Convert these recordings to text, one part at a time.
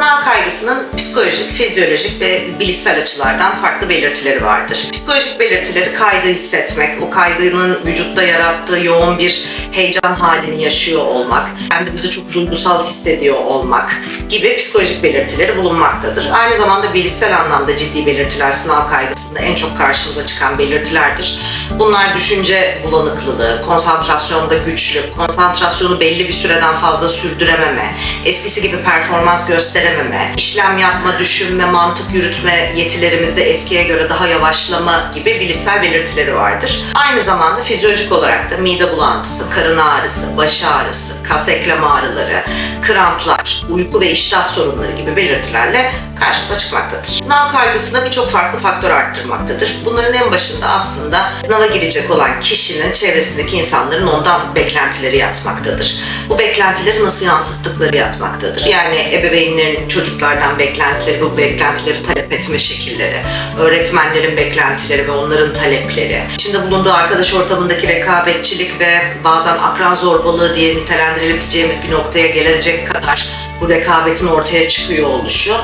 kaygısının psikolojik, fizyolojik ve bilişsel açılardan farklı belirtileri vardır. Psikolojik belirtileri kaygı hissetmek, o kaygının vücutta yarattığı yoğun bir heyecan halini yaşıyor olmak, kendimizi çok duygusal hissediyor olmak gibi psikolojik belirtileri bulunmaktadır. Aynı zamanda bilişsel anlamda ciddi belirtiler sınav kaygısında en çok karşımıza çıkan belirtilerdir. Bunlar düşünce bulanıklılığı, konsantrasyonda güçlük, konsantrasyonu belli bir süreden fazla sürdürememe, eskisi gibi performans gösterememe, işlem yapma, düşünme, mantık yürütme yetilerimizde eskiye göre daha yavaşlama gibi bilişsel belirtileri vardır. Aynı zamanda fizyolojik olarak da mide bulantısı, karın ağrısı, baş ağrısı, kas eklem ağrıları, kramplar, uyku ve iştah sorunları gibi belirtilerle karşımıza çıkmaktadır. Sınav kaygısında birçok farklı faktör arttırmaktadır. Bunların en başında aslında sınava girecek olan kişinin çevresindeki insanların ondan beklentileri yatmaktadır. Bu beklentileri nasıl yansıttıkları yatmaktadır. Yani ebeveynlerin çocuklardan beklentileri, bu beklentileri talep etme şekilleri, öğretmenlerin beklentileri ve onların talepleri, içinde bulunduğu arkadaş ortamındaki rekabetçilik ve bazen akran zorbalığı diye nitelendirilebileceğimiz bir noktaya gelecek kadar bu rekabetin ortaya çıkıyor oluşu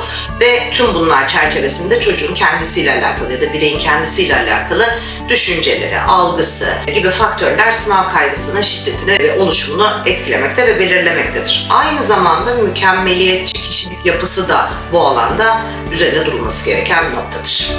ve tüm bunlar çerçevesinde çocuğun kendisiyle alakalı ya da bireyin kendisiyle alakalı düşünceleri, algısı gibi faktörler sınav kaygısının şiddetini ve oluşumunu etkilemekte ve belirlemektedir. Aynı zamanda mükemmeliyetçi kişilik yapısı da bu alanda üzerine durulması gereken bir noktadır.